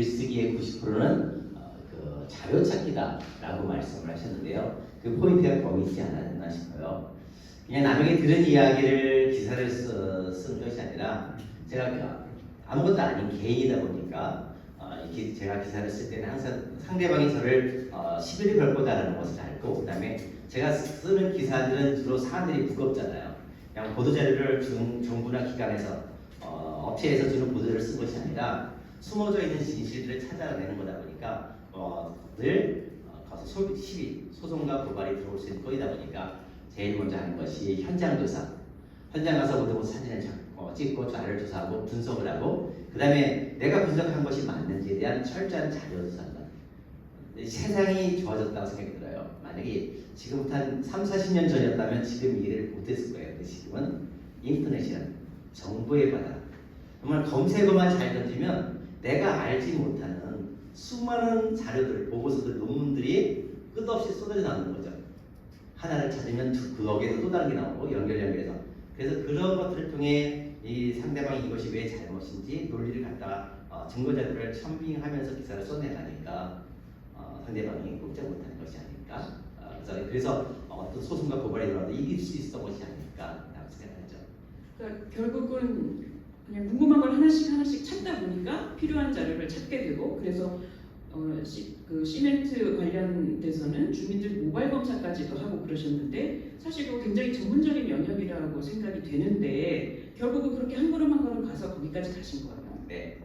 글쓰기의 90%는 어, 그 자료 찾기다라고 말씀을 하셨는데요. 그 포인트가 거기 있지 않았나 싶어요. 그냥 남에게 들은 이야기를 기사를 쓰, 쓴 것이 아니라 제가 그 아무것도 아닌 개인이다 보니까 어, 제가 기사를 쓸 때는 항상 상대방이 저를 어, 11을 별 거다라는 것을 알고 그 다음에 제가 쓰는 기사들은 주로 사람들이 무겁잖아요. 그냥 보도자료를 중, 정부나 기관에서 어, 업체에서 주는 보도를 쓴 것이 아니라 숨어져 있는 진실들을 찾아내는 거다 보니까 어, 늘 어, 가서 소, 시비, 소송과 고발이 들어올 수 있는 거이다 보니까 제일 먼저 하는 것이 현장 조사. 현장 가서 보고 사진을 잡- 어, 찍고 자료를 조사하고 분석을 하고 그 다음에 내가 분석한 것이 맞는지에 대한 철저한 자료 조사입니다. 세상이 좋아졌다고 생각이 들어요. 만약에 지금부터 한 3, 40년 전이었다면 지금 이 일을 못했을 거예요. 근데 지금은 인터넷이란 정보의 바다. 정말 검색어만 잘 던지면 내가 알지 못하는 수많은 자료들, 보고서들, 논문들이 끝없이 쏟아져 나오는 거죠. 하나를 찾으면 두- 그 거기에서 또 다른 게 나오고 연결 연결해서 그래서 그런 것들을 통해 이 상대방이 이것이 왜 잘못인지 논리를 갖다가 어, 증거 자료를 첨빙하면서 기사를 써내가니까 어, 상대방이 꼼짝 못하는 것이 아닐까 어, 그래서 어떤 소송과 고발이 들어와도 이길 수 있었던 것이 아닐까 라고 생각하죠. 그러니까 결국은 그냥 궁금한 걸 하나씩 하나씩 찾다 보니까 필요한 자료를 찾게 되고 그래서 어, 시, 그 시멘트 관련돼서는 주민들 모발 검사까지도 하고 그러셨는데 사실 그거 굉장히 전문적인 영역이라고 생각이 되는데 결국은 그렇게 한 걸음 한 걸음 가서 거기까지 가신 거예요. 네.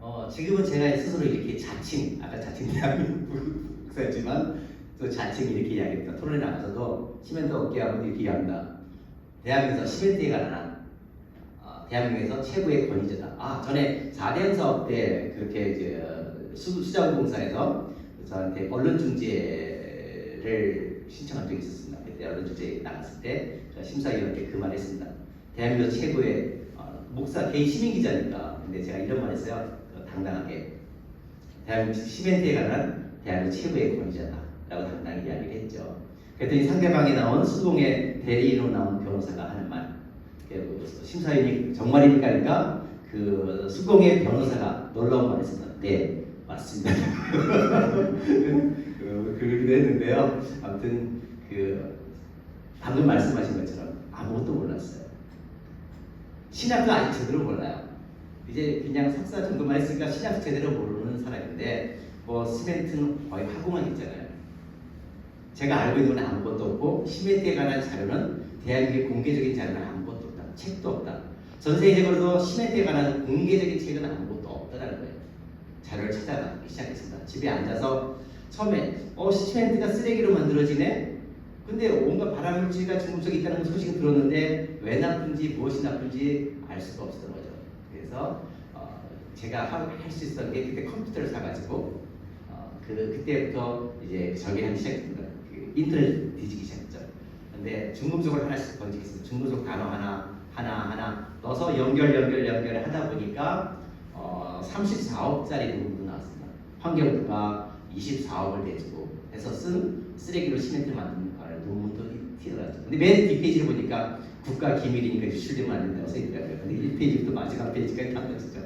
어, 지금은 제가 스스로 이렇게 자칭, 아까 자칭 대한민국사였지만 또 자칭 이렇게 이야기합니다. 토론에 나가서도 시멘트 업계하고 이렇게 이야기합니다. 대한민국에서 시멘트에 관한 어, 대한민국에서 최고의 권위자다. 아, 전에 4대 사업 때 그렇게 이제 수, 수자원공사에서 저한테 언론중재를 신청한 적이 있었습니다. 그때 언론중재 나갔을 때 제가 심사위원께 그 말을 했습니다. 대한민국 최고의 어, 목사 개인 시민 기자니까 근데 제가 이런 말 했어요 그 당당하게 대한민국 시멘트에 관한 대한민국 최고의 권위자다 라고 당당히 이야기를 했죠 그랬더니 상대방에 나온 수동의 대리인으로 나온 변호사가 하는 말그 심사위원이 정말입니까 하니까 그 수공의 변호사가 놀라운 말을 했습니다 네 맞습니다 그, 그러기도 했는데요 아무튼 그 방금 말씀하신 것처럼 아무것도 몰랐어요 신학도 아직 제대로 몰라요. 이제 그냥 석사 정도만 했으니까 신학 제대로 모르는 사람인데 뭐 시멘트는 거의 화고만 있잖아요. 제가 알고 있는 건 아무것도 없고 시멘트에 관한 자료는 대한민국의 공개적인 자료는. 책도 없다. 전 세계적으로도 시멘트에 관한 공개적인 책은 아무것도 없다는 거예요. 자료를 찾아가기 시작했습니다. 집에 앉아서 처음에 어 시멘트가 쓰레기로 만들어지네. 근데 온갖 발암물질과 중금속이 있다는 소식을 들었는데 왜 나쁜지 무엇이 나쁜지 알 수가 없었던 거죠. 그래서 어, 제가 할 수 있었던 게 그때 컴퓨터를 사가지고 어, 그 그때부터 이제 전개하기 시작했습니다. 그 인터넷 뒤지기 시작했죠. 근데 중금속을 하나씩 던지겠습니다. 중금속 단어 하나 하나 하나 넣어서 연결 연결 연결 하다 보니까 어, 34억짜리 논문도 나왔습니다. 환경부가 24억을 내주고 해서 쓴 쓰레기로 시멘트 만드는 걸 논문도 튀어나왔죠. 근데 맨 뒷페이지를 보니까 국가 기밀이니까 유출되면 안 된다고 써있더라고요. 근데 1페이지부터 마지막 페이지까지 다 떠있죠.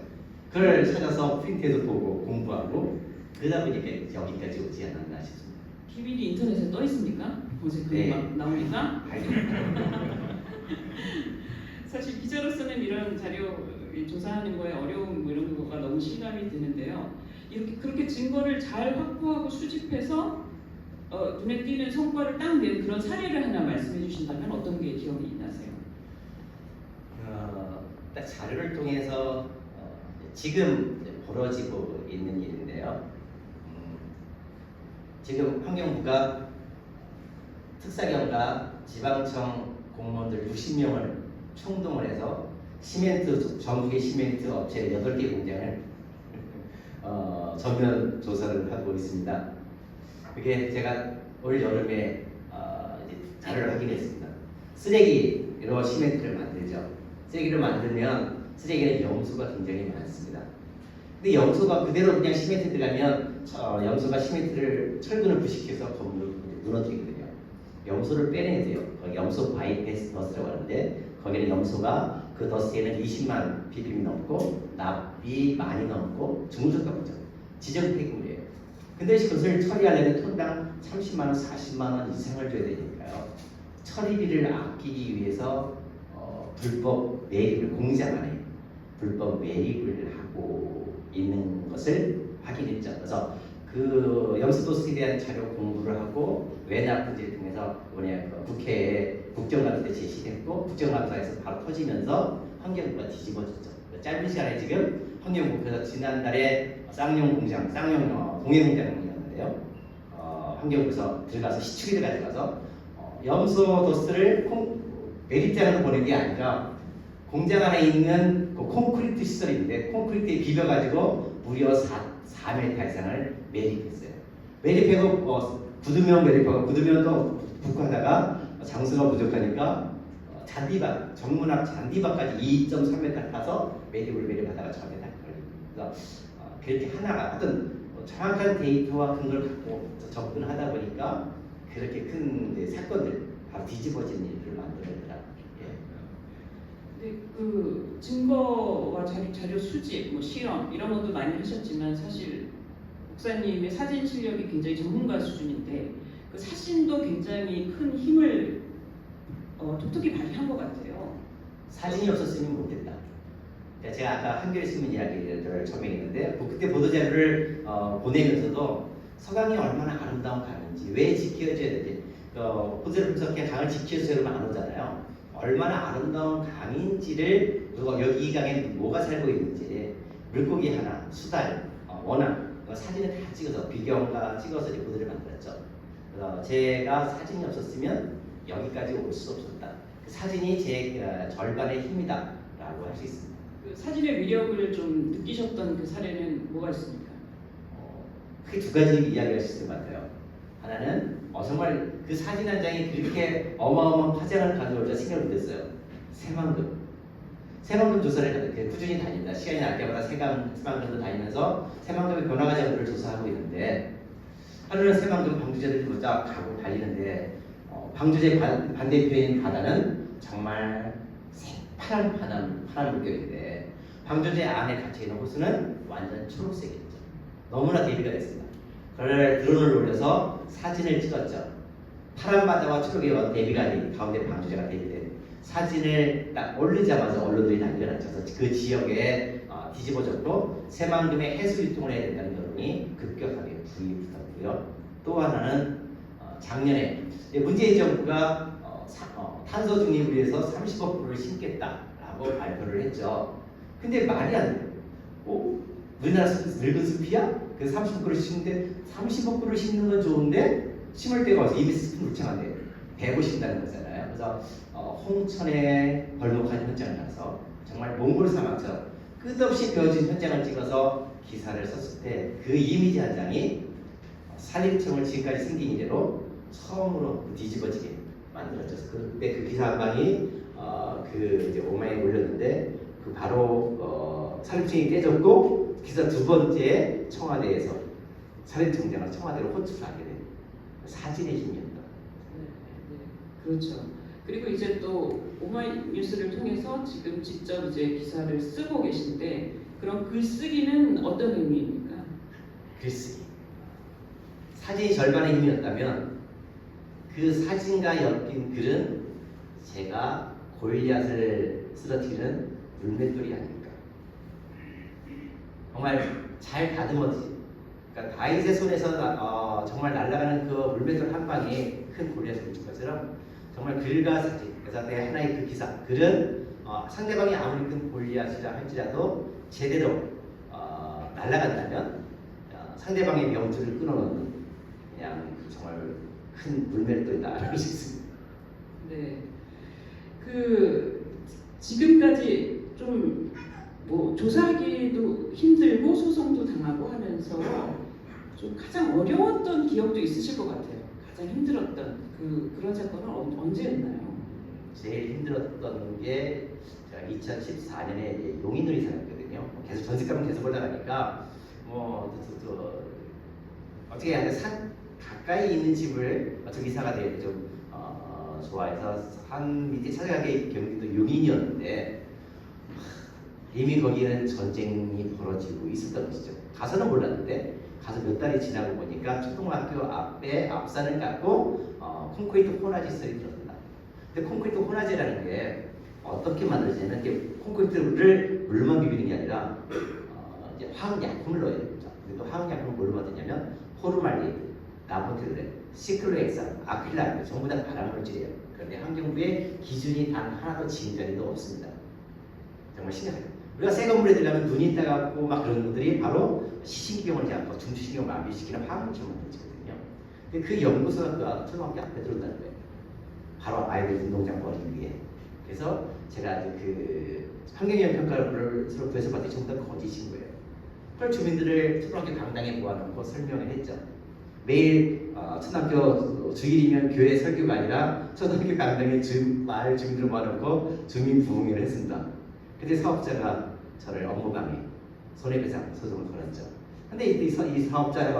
그걸 찾아서 프린트해서 보고 공부하고 그러다 보니까 여기까지 오지 않았나 싶습니다. 비밀이 인터넷에 떠 있습니까? 검색하면 네. 막 나오니까 아이고. 사실 기자로서는 이런 자료 조사하는 거에 어려움 뭐 이런 거가 너무 실감이 드는데요. 이렇게 그렇게 증거를 잘 확보하고 수집해서 어, 눈에 띄는 성과를 딱 낸 그런 사례를 하나 말씀해 주신다면 어떤 게 기억이 나세요? 어, 딱 자료를 통해서 어, 지금 벌어지고 있는 일인데요. 음, 지금 환경부가 특사경과 지방청 공무원들 60명을 총동을 해서 시멘트 전국의 시멘트 업체 8개 공장을 어, 전면 조사를 하고 있습니다. 그게 제가 올 여름에 어, 자료를 확인했습니다. 쓰레기로 시멘트를 만들죠. 쓰레기를 만들면 쓰레기는 염소가 굉장히 많습니다. 근데 염소가 그대로 그냥 시멘트 들어가면 어, 염소가 시멘트를 철근을 부식해서 건물을 무너뜨리거든요. 염소를 빼내야 돼요. 거기 염소 바이패스 더스라고 하는데 거기는 염소가 그 더스에는 20만 ppm 넘고 납이 많이 넘고 중금속 가보죠. 지정 폐기물이에요. 근데 그것을 처리하려면 톤당 30만 원, 40만 원 이상을 줘야 되니까요. 처리비를 아끼기 위해서 어, 불법 매입을 공장 안에 불법 매입을 하고 있는 것을 확인했죠. 그래서 그 염수도수에 대한 자료 공부를 하고 왜 나쁜지를 통해서 이번에 그 국회에 국정감사 때 제시됐고 국정감사에서 바로 터지면서 환경부가 뒤집어졌죠. 짧은 시간에 지금 환경부에서 지난달에 쌍용 공장, 쌍용 어, 동해 공장이었는데요. 어, 환경부에서 들어가서 시추기를 가져가서 어, 염소 도스를 콩, 매립장으로 보낸 게 아니라 공장 안에 있는 그 콘크리트 시설인데 콘크리트에 비벼가지고 무려 4, 4m 이상을 매립했어요. 매립하고 어, 굳으면 매립하고 굳으면 또 붓고 하다가 장수가 부족하니까 어, 잔디밭, 정문앞 잔디밭까지 2.3m 타서 매립을 매립하다가 저한테 다 걸립니다. 어, 그렇게 하나가 하여튼 뭐 정확한 데이터와 근거를 갖고 접근하다 보니까 그렇게 큰 사건들 바로 뒤집어진 일들을 만들어내더라고요. 그 증거와 자료, 자료 수집, 뭐 실험 이런 것도 많이 하셨지만 사실 목사님의 사진 실력이 굉장히 전문가 수준인데 그 사진도 굉장히 큰 힘을 어, 톡톡히 발휘한 것 같아요. 사진이 없었으면 못했다. 그러니까 제가 아까 한겨레 신문 이야기를 처음에 했는데 뭐 그때 보도 자료를 어, 보내면서도 서강이 얼마나 아름다운 강인지 왜 지켜줘야 되지? 어, 호주를 분석해 강을 지켜줘야 여러분 안 오잖아요. 얼마나 아름다운 강인지를 그리고 여기 이 강에 뭐가 살고 있는지 물고기 하나, 수달, 어, 원앙 어, 사진을 다 찍어서 비경과 찍어서 보도를 만들었죠. 그래서 제가 사진이 없었으면 여기까지 올 수 없었다. 그 사진이 제 어, 절반의 힘이다라고 할 수 있습니다. 그 사진의 위력을 좀 느끼셨던 그 사례는 뭐가 있습니까? 어, 크게 두 가지 이야기할 수 있을 것 같아요. 하나는 어, 정말 그 사진 한 장이 그렇게 어마어마한 파장을 가져올 줄 생각을 못했어요. 새만금. 새만금 조사를 이렇게 꾸준히 다닙니다. 시간이 날 때마다 새감, 새만금도 다니면서 새만금의 변화가 여부를 조사하고 있는데 하루는 새만금 방주제를 보자 가고 달리는데 어, 방주제 반, 반대편인 바다는 정말 새파란 파란, 파란 물결인데 방주제 안에 갇혀있는 호수는 완전 초록색이었죠. 너무나 대비가 됐습니다. 그걸 드론을 올려서 사진을 찍었죠. 파란 바다와 초록이 대비가 된 가운데 방주제가 대비된 사진을 딱 올리자마자 언론들이 난리가 났죠. 그 지역에 어, 뒤집어졌고 새만금의 해수 유통을 해야 된다는 여론이 급격하게 부입했고요. 또 하나는 어, 작년에 문재인 정부가 어, 사- 어, 탄소 중립을 위해서 30%를 심겠다라고 발표를 했죠. 근데 말이 안 돼요. 어? 우리나라 숲- 늙은 숲이야? 그래서 30%를 심는데 30%를 심는 건 좋은데 심을 때가 와서 이미 숲은 울창한데 150다는 거잖아요. 그래서 어, 홍천에 벌목한 현장을 가서 정말 몽골 사막처럼 끝없이 베어진 현장을 찍어서 기사를 썼을 때 그 이미지 한 장이 산림청을 지금까지 생긴 이래로 처음으로 뒤집어지게 만들었죠. 그때 그 기사 한 방이 어, 그 이제 오마이에 올렸는데 그 바로 어, 산림청이 깨졌고 기사 두 번째 청와대에서 산림청장을 청와대로 호출하게 된 사진의 힘이었다. 네, 네, 그렇죠. 그리고 이제 또 오마이뉴스를 통해서 지금 직접 이제 기사를 쓰고 계신데 그럼 글쓰기는 어떤 의미입니까? 글쓰기. 사진이 절반의 힘이었다면 그 사진과 엮인 글은 제가 골리앗을 쓰러뜨리는 물맷돌이 아닐까. 정말 잘 다듬어지. 그러니까 다윗의 손에서 나- 어, 정말 날아가는 그 물맷돌 한 방이 큰 골리앗을 붙인 것처럼 정말 글과 사진. 그래서 내 하나의 그 기사. 글은 어, 상대방이 아무리 큰 골리앗이라 할지라도 제대로 어, 날아간다면 어, 상대방의 명주를 끊어놓는 그냥 그 정말 큰 물맷돌이다 할수 있습니다. 네. 그 지금까지 좀 뭐 조사하기도 힘들고 소송도 당하고 하면서 좀 가장 어려웠던 기억도 있으실 것 같아요. 가장 힘들었던 그 그런 사건은 어, 언제였나요? 제일 힘들었던 게 제가 2014년에 용인을 이사했거든요. 계속 전세값은 계속 올라가니까 뭐 저, 저, 저, 어떻게 해야 돼? 산 가까이 있는 집을 어떻게 이사가 되좀 어, 좋아해서 산 밑에 찾아가게 경기도 용인이었는데 하, 이미 거기는 전쟁이 벌어지고 있었던 것이죠. 가서는 몰랐는데 가서 몇 달이 지나고 보니까 초등학교 앞에 앞산을 깎고 어, 콘크리트 호라지 소리 들었다. 근데 콘크리트 호라지라는 게 어떻게 만들어지냐면 콘크리트를 물만 비비는 게 아니라 어, 이제 화학약품을 넣어야 됩니다. 근데 또 화학약품을 뭘로 만드냐면 포르말린, 나보테르, 시클로엑산, 아크릴라이드 전부 다 발암물질이에요. 그런데 환경부에 기준이 단 하나도 지금까지도 없습니다. 정말 신기하죠. 우리가 새 건물에 들려면 눈이 따갑고 막 그런 분들이 바로 시신경을 잡고 중추신경 마비시키는 화학물질 만들거든요. 근데 그 연구소가 그 초등학교 앞에 들어온다는 거예요. 바로 아이들 운동장 버리기 위해. 그래서 제가 그 환경영향 평가를 서로 구해서 봤더니 전부 다 거짓인 거예요. 그걸 주민들을 초등학교 강당에 모아놓고 설명을 했죠. 매일 어, 초등학교 주일이면 교회 설교가 아니라 초등학교 강당에 주, 마을 주민들을 모아놓고 주민 부흥회를 했습니다. 그때 사업자가 저를 업무 방해, 손해배상 소송을 걸었죠. 근데 이, 이 사업자의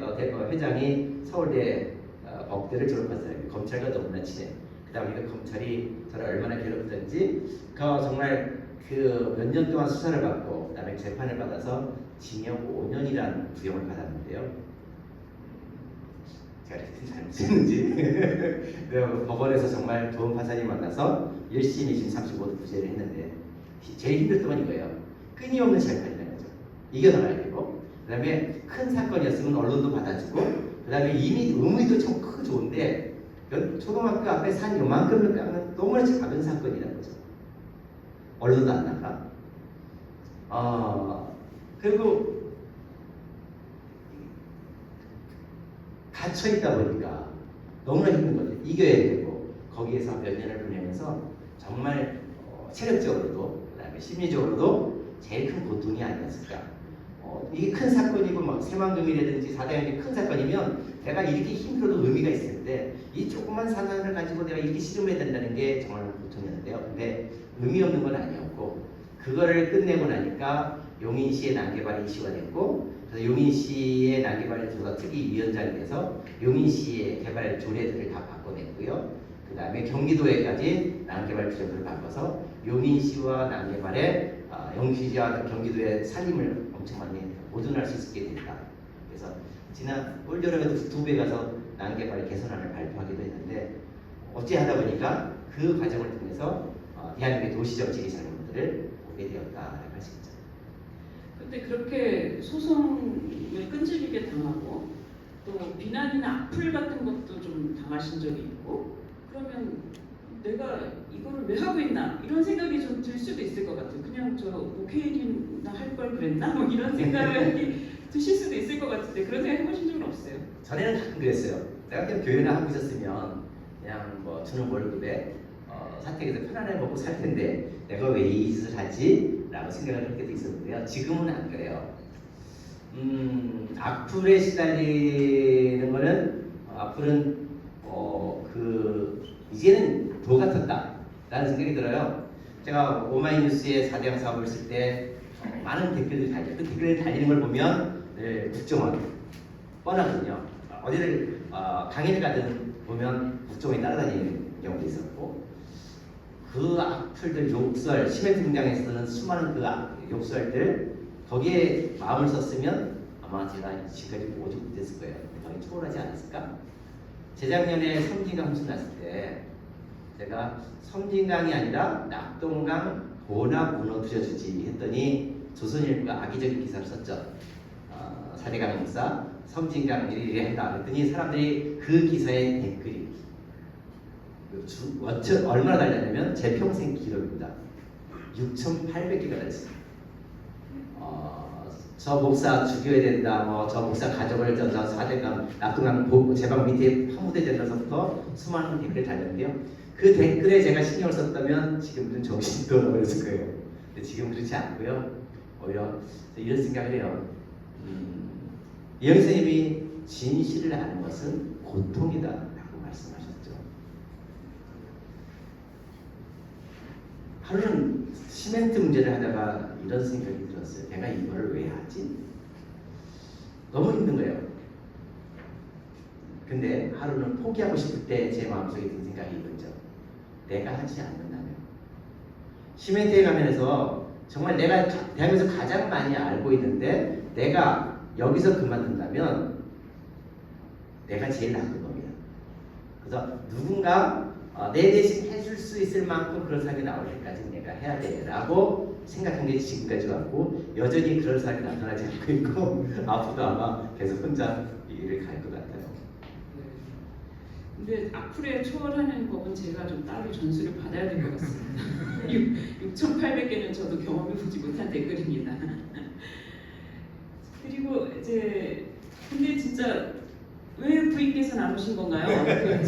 어, 대- 어, 회장이 서울대 어, 법대를 졸업했어요. 검찰과 너무나 친해. 그 다음에 그 검찰이 저를 얼마나 괴롭혔는지 그 정말 그 몇 년 동안 수사를 받고 그 다음에 재판을 받아서 징역 5년이라는 구형을 받았는데요. 제가 이렇게 잘못했는지 그 법원에서 정말 좋은 판사님 만나서 열심히 지금 35도 부재를 했는데 제일 힘들었던 건 이거예요. 끊임없는 재판이라는 거죠. 이겨나가야 되고 그 다음에 큰 사건이었으면 언론도 받아주고 그 다음에 이미 의미도 참 크고 좋은데 연- 초등학교 앞에 산 요만큼을 깎는 너무나 작은 사건이라는 거죠. 언론도 안 나가. 어, 그리고 갇혀 있다 보니까 너무나 힘든 거죠. 이겨야 되고 거기에서 몇 년을 보내면서 정말 어, 체력적으로도 그다음에 심리적으로도 제일 큰 고통이 아니었을까. 어, 이게 큰 사건이고 막 새만금이라든지 사대형이 큰 사건이면 내가 이렇게 힘들어도 의미가 있을 텐데 이 조그만 사단을 가지고 내가 이렇게 씨름해야 된다는 게 정말 고통이었는데요. 근데 의미 없는 건 아니었고 그거를 끝내고 나니까 용인시의 난개발이 이슈가 됐고 그래서 용인시의 난개발 조사 특위 위원장이 돼서 용인시의 개발 조례들을 다 바꿔냈고요. 그 다음에 경기도에까지 난개발 규정들을 바꿔서 용인 시와 난개발의 아, 용인시와 경기도의 살림을 엄청 많이 보존할 수 있게 됐다. 그래서 지난 올 여름에도 두배 가서 난개발 개선안을 발표하기도 했는데 어찌 하다 보니까 그 과정을 통해서 어, 대한민국의 도시 정책의 장면들을 보게 되었다라고 할 수 있죠. 근데 그렇게 소송을 끈질기게 당하고 또 비난이나 악플 같은 것도 좀 당하신 적이 있고 그러면 내가 이거를 왜 하고 있나 이런 생각이 좀 들 수도 있을 것 같아요. 그냥 저 목회인이나 할 걸 그랬나 뭐 이런 생각이 드실 수도 있을 것 같은데 그런 생각 해보신 적은 없어요? 전에는 가끔 그랬어요. 내가 그냥 교회나 하고 있었으면 그냥 뭐 주는 월급에 어, 사택에서 편안하게 먹고 살 텐데 내가 왜 이 짓을 하지? 라고 생각을 할 때도 있었는데요. 지금은 안 그래요. 음, 악플에 시달리는 거는 어, 악플은 어, 그 이제는 도 같았다 라는 생각이 들어요. 제가 오마이뉴스에 4대강 사업을 쓸때 어, 많은 댓글들이 달려요. 그 댓글을 달리는 걸 보면 늘 국정원 뻔하거든요. 어디를 어, 강의를 가든 보면 국정원이 따라다니는 경우도 있었고 그 악플들 욕설 시멘트 공장에서는 수많은 그 악- 욕설들 거기에 마음을 썼으면 아마 제가 지금까지 오지 못했을 거예요. 당연히 초월하지 않았을까? 재작년에 섬진강 홍수 났을 때 제가 섬진강이 아니라 낙동강 보나 무너뜨려 주지 했더니 조선일보가 악의적인 기사를 썼죠. 어, 사대강 역사 섬진강 이래 한다 그랬더니 사람들이 그 기사에 댓글이 그 주, 원천 얼마나 달렸냐면 제 평생 기록입니다. 6,800개가 달렸습니다. 어, 저 목사 죽여야 된다, 뭐 저 목사 가족을 전서 사대강 낙동강 보- 제방 밑에 된다서부터 수많은 댓글을 달렸는데요. 그 댓글에 제가 신경을 썼다면 지금은 정신이 돌아버렸을 거예요. 근데 지금 그렇지 않고요. 오히려 이런 생각을 해요. 음, 이영 선생님이 진실을 아는 것은 고통이다 라고 말씀하셨죠. 하루는 시멘트 문제를 하다가 이런 생각이 들었어요. 내가 이거를 왜 하지? 너무 힘든 거예요. 근데 하루는 포기하고 싶을 때 제 마음속에 든 생각이 이거죠. 내가 하지 않는다면. 시멘트에 가면서 정말 내가 가- 대한민국에서 가장 많이 알고 있는데 내가 여기서 그만둔다면 내가 제일 나쁜 놈이야. 그래서 누군가 어, 내 대신 해줄 수 있을 만큼 사람이 나올 때까지 내가 해야 돼라고 생각한 게 지금까지 왔고 여전히 사람이 나타나지 않고 있고 앞으로도 아마 계속 혼자 이 일을 갈 것 같아요. 네. 근데 악플에 초월하는 법은 제가 좀 따로 전수를 받아야 될 것 같습니다. 6,800개는 저도 경험해보지 못한 댓글입니다. 그리고 이제 근데 진짜 왜 부인께서 나오신 건가요?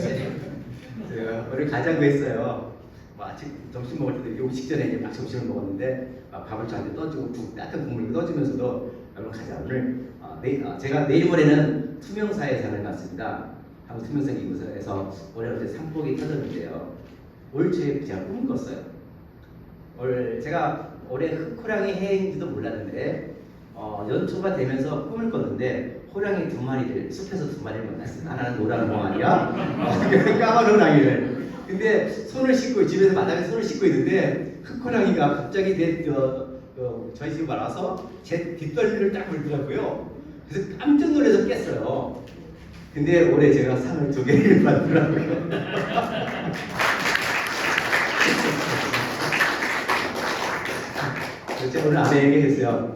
제가 오늘 가자고 했어요. 뭐 아침 점심 먹을 때도 요 직전에 이제 막 점심을 먹었는데 막 밥을 저한테 떠주고 국 따뜻한 국물을 떠주면서도 여러분 가자 오늘 어, 내일 어, 제가 내일 모레는 투명사회상을 갔습니다. 한국 투명사 기구에서 올해 어제 상복이 터졌는데요. 올 초에 제가 꿈을 꿨어요. 올 제가 올해 흑호랑이 해인지도 몰랐는데 어, 연초가 되면서 꿈을 꿨는데 호랑이 두 마리를 숲에서 두 마리를 만났어요. 하나는 노란 호랑이야, 어, 까만 호랑이를. 근데 손을 씻고 집에서 마당에 손을 씻고 있는데 흑호랑이가 갑자기 내 어, 어, 저희 집 와서 제 뒷덜미를 딱 물더라고요. 그래서 깜짝 놀라서 깼어요. 근데 올해 제가 상을 두 개를 받더라고요. 제가 오늘 아내 얘기했어요.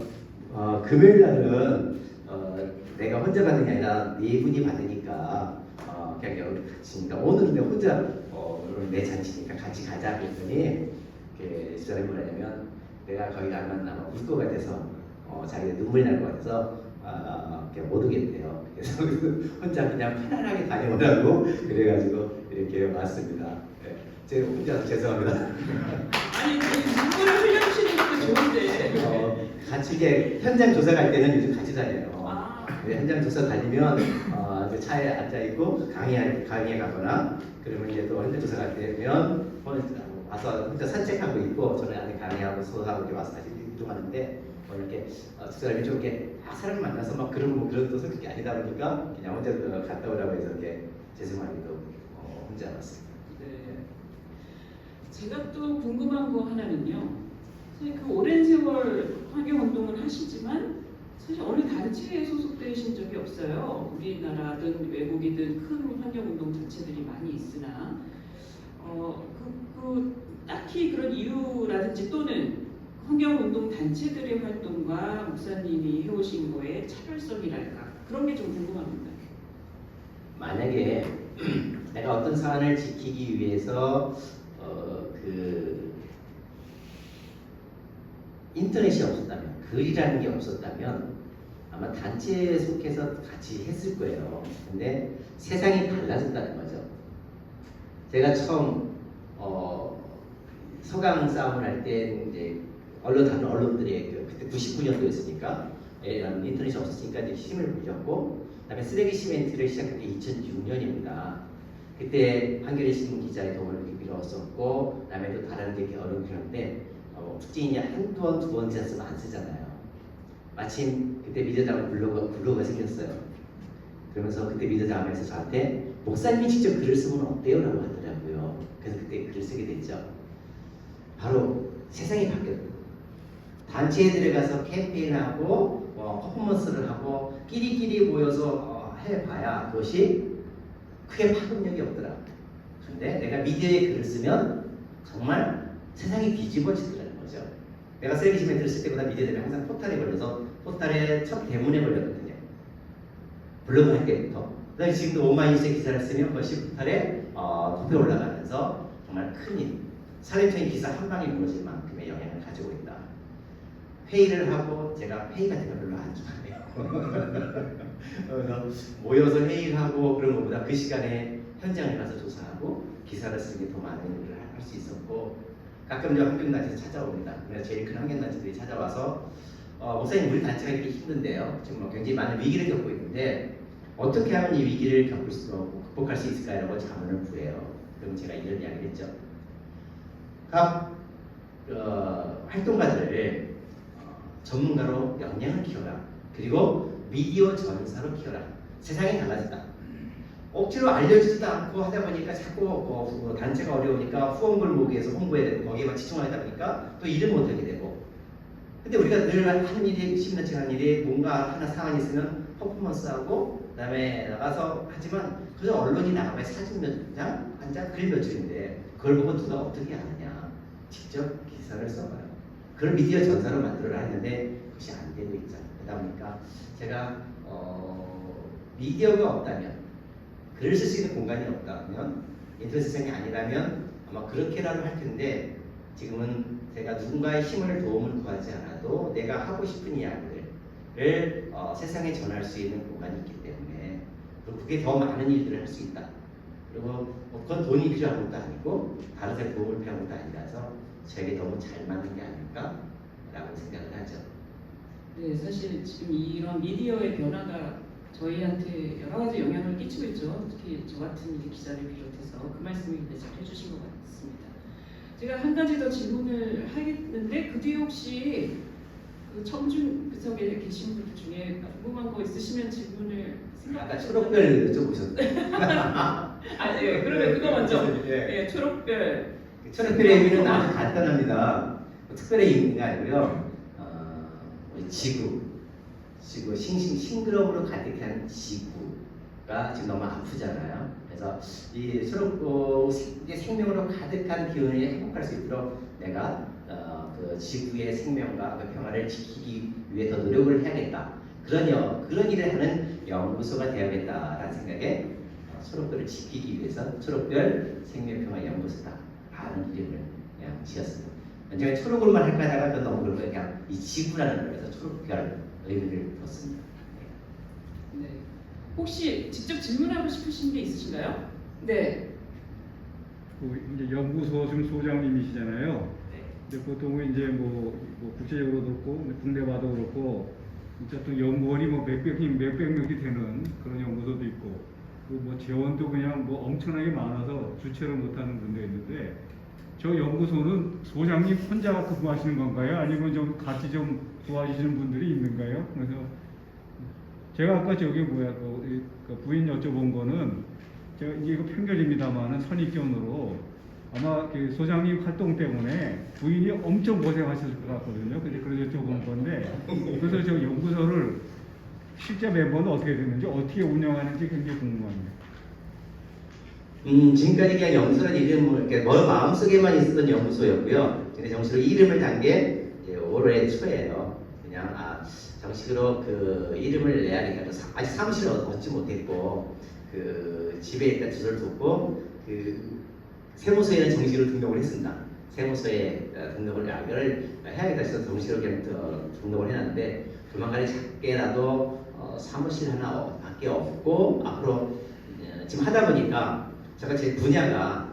어, 금요일 날은 어, 내가 혼자 받는 게 아니라 네 분이 받으니까 어, 그냥 여기 같이니까 오늘은 내가 혼자 어, 내 잔치니까 같이 가자 그랬더니 그 사람이 뭐냐면 내가 거기 가면 아마 울것 같아서 어, 자기가 눈물이 날 것 같아서 아, 이렇게 못 오겠대요. 그래서 혼자 그냥 편안하게 다녀오라고 그래가지고 이렇게 왔습니다. 네, 제가 혼자 죄송합니다. 아니 그 눈물을 흘려주시는 것도 좋은데. 어, 같이 이게 현장 조사 갈 때는 요즘 같이 다녀요. 아, 네, 현장 조사 다니면 어, 이제 차에 앉아 있고 강의 강의에 가거나 그러면 이제 또 현장 조사 갈 때면 혼- 와서 혼자 산책하고 있고 저는 안에 강의하고 소하고 이렇게 와서 다시 이동하는데 오늘 이렇게 어, 두 사람이 좀 이렇게 막 사람을 만나서 막 그런 뭐 그런 또 성격이 아니다 보니까 그냥 혼자 어, 갔다 오라고 해서 이렇게 죄송하게도 어, 혼자 왔습니다. 네. 제가 또 궁금한 거 하나는요. 사실 그 오랜 세월 환경 운동을 하시지만 사실 어느 단체에 소속되신 적이 없어요. 우리나라든 외국이든 큰 환경 운동 단체들이 많이 있으나 어, 그, 그 딱히 그런 이유라든지 또는 환경 운동 단체들의 활동과 목사님이 해오신 거에 차별성이랄까 그런 게 좀 궁금합니다. 만약에 내가 어떤 사안을 지키기 위해서 어, 그 인터넷이 없었다면 글이라는 게 없었다면 아마 단체에 속해서 같이 했을 거예요. 근데 세상이 달라졌다는 거죠. 제가 처음 어, 서강 싸움을 할 때 이제 언론 다른 언론들의 그, 그때 99년도였으니까 인터넷이 없었으니까 이제 힘을 빌렸고 그다음에 쓰레기 시멘트를 시작한 게 2006년입니다. 그때 한겨레 신문 기자의 도움을 빌었었고 그다음에 또 다른 게 언론 그런데 어, 특징이 한두 번, 두 번 지났으면 안 쓰잖아요. 마침 그때 미디어장을 블로그, 블로그가 생겼어요. 그러면서 그때 미디어장에서 저한테 목사님이 직접 글을 쓰면 어때요? 라고 하더라고요. 그래서 그때 글을 쓰게 됐죠. 바로 세상이 바뀌었다. 단체에 들어가서 캠페인하고 어, 퍼포먼스를 하고 끼리끼리 모여서 어, 해봐야 그것이 크게 파급력이 없더라. 근데 내가 미디어에 글을 쓰면 정말 세상이 뒤집어지더라는 거죠. 내가 쓰레기 시멘트를 쓸 때보다 미디어 때문에 항상 포탈에 걸려서 포탈의 첫 대문에 걸렸거든요. 블로그 할 때부터. 그다음에 지금도 오마이뉴스의 기사를 쓰면 그것이 포탈에 어, 토표에 올라가면서 정말 큰 일, 살림적인 기사 한 방에 무너질 만큼의 영향을 가지고 있다. 회의를 하고 제가 회의 같은 거 별로 안 좋아해요. 모여서 회의를 하고 그런 것보다 그 시간에 현장에 가서 조사하고 기사를 쓰는 게 더 많은 일을 할 수 있었고 가끔 저 환경단체에서 찾아옵니다. 그래서 제일 큰 환경단체들이 찾아와서 어, 목사님 우리 단체가 이렇게 힘든데요. 지금 뭐 굉장히 많은 위기를 겪고 있는데 어떻게 하면 이 위기를 겪을 수 극복할 수 있을까라고 자문을 구해요. 그럼 제가 이런 이야기를 했죠. 각 어, 활동가들을 어, 전문가로 역량을 키워라. 그리고 미디어 전사로 키워라. 세상이 달라졌다. 억지로 알려지지도 않고 하다 보니까 자꾸 어, 단체가 어려우니까 후원글 모기에서 홍보해야 되고 거기에만 치중하다 보니까 또 일을 못하게 되고 근데 우리가 늘 하는 일이 10년째 하는 일이 뭔가 하나 사안이 있으면 퍼포먼스하고 그 다음에 나가서 하지만 그저 언론이 나가면 사진 몇 장, 한 장, 글 몇 줄인데 그걸 보고 누가 어떻게 아느냐 직접 기사를 써봐요. 그걸 미디어 전사로 만들어라 했는데 그것이 안 되고 있죠. 그러다 보니까 제가 어, 미디어가 없다면 글을 쓸 수 있는 공간이 없다면 인터넷 세상이 아니라면 아마 그렇게라도 할 텐데 지금은 제가 누군가의 힘을 도움을 구하지 않아도 내가 하고 싶은 이야기를 어, 세상에 전할 수 있는 공간이 있기 때문에 그리고 그게 더 많은 일들을 할 수 있다. 그리고 뭐 그건 돈이 필요한 것도 아니고 다른 사람 도움을 필요한 것도 아니라서 저에게 너무 잘 맞는 게 아닐까라고 생각을 하죠. 네, 사실 지금 이런 미디어의 변화가 저희한테 여러 가지 영향을 끼치고 있죠. 특히 저 같은 기자를 비롯해서 그 말씀을 이제 잘 해주신 것 같습니다. 제가 한 가지 더 질문을 하겠는데 그 뒤에 혹시 그 청중석에 계신 분들 중에 궁금한 거 있으시면 질문을 생각하시면 초록별 여쭤보셨는데 아, 네, 그러면 그거 먼저. 예. 네, 초록별. 초록별의 의미는 아주 간단합니다. 뭐 특별히 의미가 아니고요. 어, 우리 지구, 지구 싱싱 싱그러움으로 가득한 지구가 지금 너무 아프잖아요. 그래서 이 초록 어, 생- 이게 생명으로 가득한 기운을 행복할 수 있도록 내가 어, 그 지구의 생명과 그 평화를 지키기 위해 더 노력을 해야겠다. 여, 그런 일을 하는 연구소가 되어야겠다라는 생각에 어, 초록별을 지키기 위해서 초록별 생명평화 연구소다. 라는 이름을 그냥 지었습니다. 제가 초록으로만 할까 하다가 그건 너무 그런 그냥 이 지구라는 거에서 초록별 의미를 뒀습니다. 네. 혹시 직접 질문하고 싶으신 게 있으신가요? 네. 그 이제 연구소 지금 소장님이시잖아요. 네. 근데 보통은 이제 뭐, 뭐 국제적으로도 그렇고 국내 봐도 그렇고 어쨌든 연구원이 뭐 몇백 명, 몇백 명이 되는 그런 연구소도 있고 그 뭐 재원도 그냥 뭐 엄청나게 많아서 주체를 못하는 분도 있는데 저 연구소는 소장님 혼자 근무하시는 건가요? 아니면 좀 같이 좀 도와주시는 분들이 있는가요? 그래서 제가 아까 저기 뭐야 그, 이- 그 부인 여쭤본 거는 제가 이거 편견입니다만은 선입견으로 아마 그 소장님 활동 때문에 부인이 엄청 고생하셨을 것 같거든요. 근데 그래서 여쭤본 건데 그래서 저 연구소를 실제 멤버는 어떻게 됐는지 어떻게 운영하는지 굉장히 궁금합니다. 음, 지금까지 그냥 연구소라는 이름을 이렇게 뭐 마음속에만 있었던 연구소였고요. 근데 정식으로 이름을 단 게 올해 초예요. 그냥 아, 정식으로 그 이름을 내야겠다. 사- 아직 사무실을 얻지 못했고 그 집에 일단 주소를 뒀고 그 세무서에는 정식으로 등록을 했습니다. 세무서에 어, 등록을 이걸 해야겠다 해서 정식으로 어, 등록을 해놨는데 조만간에 작게라도 어, 사무실 하나 어- 밖에 없고 앞으로 어, 지금 하다 보니까 제가 제 분야가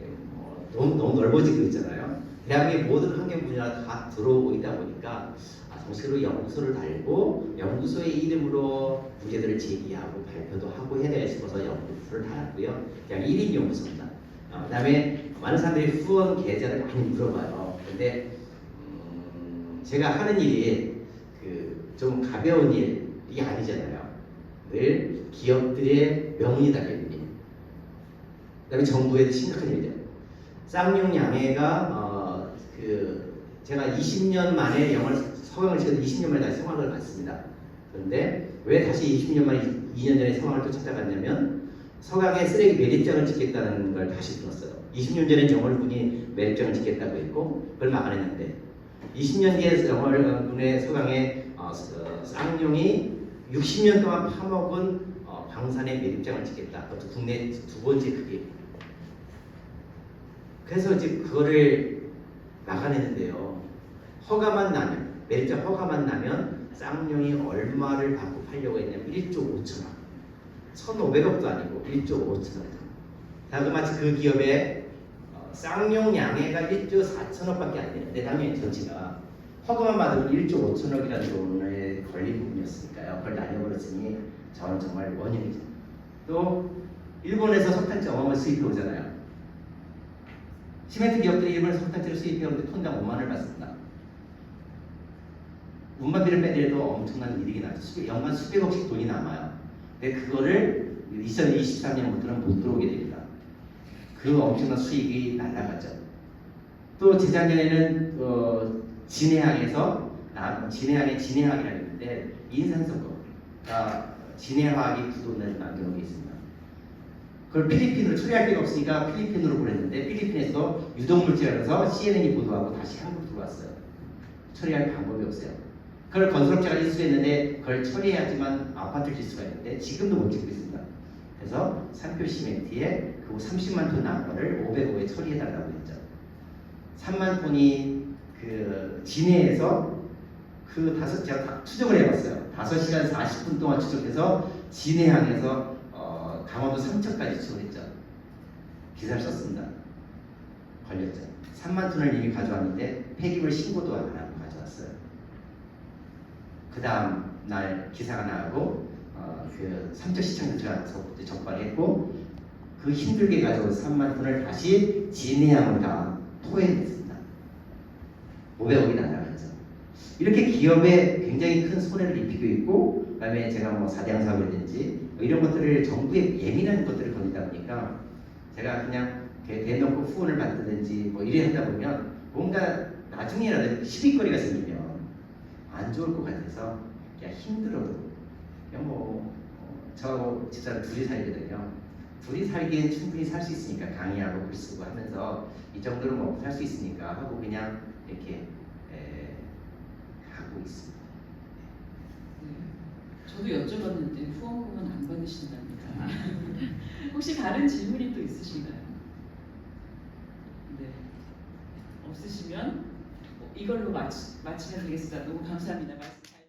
예, 뭐 너무, 너무 넓어지고 있잖아요. 대학의 모든 환경 분야가 다 들어오고 있다 보니까 아, 정식으로 연구소를 달고 연구소의 이름으로 문제들을 제기하고 발표도 하고 해야 돼 싶어서 연구소를 달았고요. 그냥 1인 연구소입니다. 어, 그다음에 많은 사람들이 후원 계좌를 많이 물어봐요. 근데 음, 제가 하는 일이 그 좀 가벼운 일 이 아니잖아요. 늘 기업들의 명운이 달려있는 일. 그 다음에 정부에도 심각한 일이죠. 쌍용 양해가 어, 그 제가 20년 만에 영화를 서강을 찍어서 20년 만에 다시 성악을 갔습니다. 그런데 왜 다시 20년 만에 2년 전에 성악을 또 찾아갔냐면 서강에 쓰레기 매립장을 짓겠다는 걸 다시 들었어요. 20년 전에 영월군이 매립장을 짓겠다고 했고 그걸 막아냈는데 20년 뒤에 영월군의 서강에 어, 어, 쌍용이 60년 동안 파먹은 어, 광산의 매립장을 짓겠다. 그것도 국내 두 번째 크기. 그래서 이제 그거를 막아내는데요. 허가만 나면 매립장 허가만 나면 쌍용이 얼마를 받고 팔려고 했냐면 1조 5천억. 1,500억도 아니고 1조 5천억. 자, 그 마치 그 기업의 어, 쌍용 양해가 1조 4천억밖에 안 되는데 당연히 전체가 허가만 받으면 1조 5천억이라는 돈에 걸린 부분이었으니까요. 그걸 날려버렸으니 저는 정말 원인이죠. 또 일본에서 석탄재 어마어마하게 수입해 오잖아요. 시멘트 기업들이 일본에서 석탄재를 수입해 오는데 톤당 5만 원을 받습니다. 운반비를 빼더라도 엄청난 이득이 나죠. 수백, 연간 수백억씩 돈이 남아요. 근데 그거를 2023년부터는 못 들어오게 됩니다. 그 엄청난 수익이 날아가죠. 또 재작년에는 어, 진해항에서 진해학이라는 게 있는데 인산석고가 진해화학이 구도는 만들어 있습니다. 그걸 필리핀으로 처리할 데가 없으니까 필리핀으로 보냈는데 필리핀에서 유독물질이라서 CNN이 보도하고 다시 한국으로 들어왔어요. 처리할 방법이 없어요. 그걸 건설업체가 인수했는데 그걸 처리해야지만 아파트를 질 수가 있는데 지금도 못 짓고 있습니다. 그래서 산표 시멘트에 그 30만 톤 나온 거를 505에 처리해달라고 했죠. 3만 톤이 그 진해에서 그 다섯 제가 다 추적을 해봤어요. 5시간 40분 동안 추적해서 진해항에서 어, 강원도 삼척까지 추적했죠. 기사를 썼습니다. 걸렸죠. 3만 톤을 이미 가져왔는데 폐기물 신고도 안 하고 가져왔어요. 그 다음 날 기사가 나가고 어, 그 삼척시청에 들어가서 적발했고 그 힘들게 가져온 3만 톤을 다시 진해항으로 다 토해냈습니다. 500억이 날아갔죠. 이렇게 기업에 굉장히 큰 손해를 입히고 있고 그다음에 제가 뭐 사대양 사업이라든지 뭐 이런 것들을 정부의 예민한 것들을 건드다 보니까 제가 그냥 대- 대놓고 후원을 받든지 뭐 이래 하다 보면 뭔가 나중에라도 시비거리가 생기면 안 좋을 것 같아서 그냥 힘들어도 그냥 뭐 어, 저하고 집사람 둘이 살거든요. 둘이 살기엔 충분히 살 수 있으니까 강의하고 글 쓰고 하면서 이 정도로 먹고 살 수 있으니까 하고 그냥 이렇게 에, 하고 있습니다. 네. 저도 여쭤봤는데 후원금은 안 받으신답니다. 혹시 다른 질문이 또 있으신가요? 네. 없으시면 이걸로 마치, 마치면 되겠습니다. 너무 감사합니다. 말씀 잘.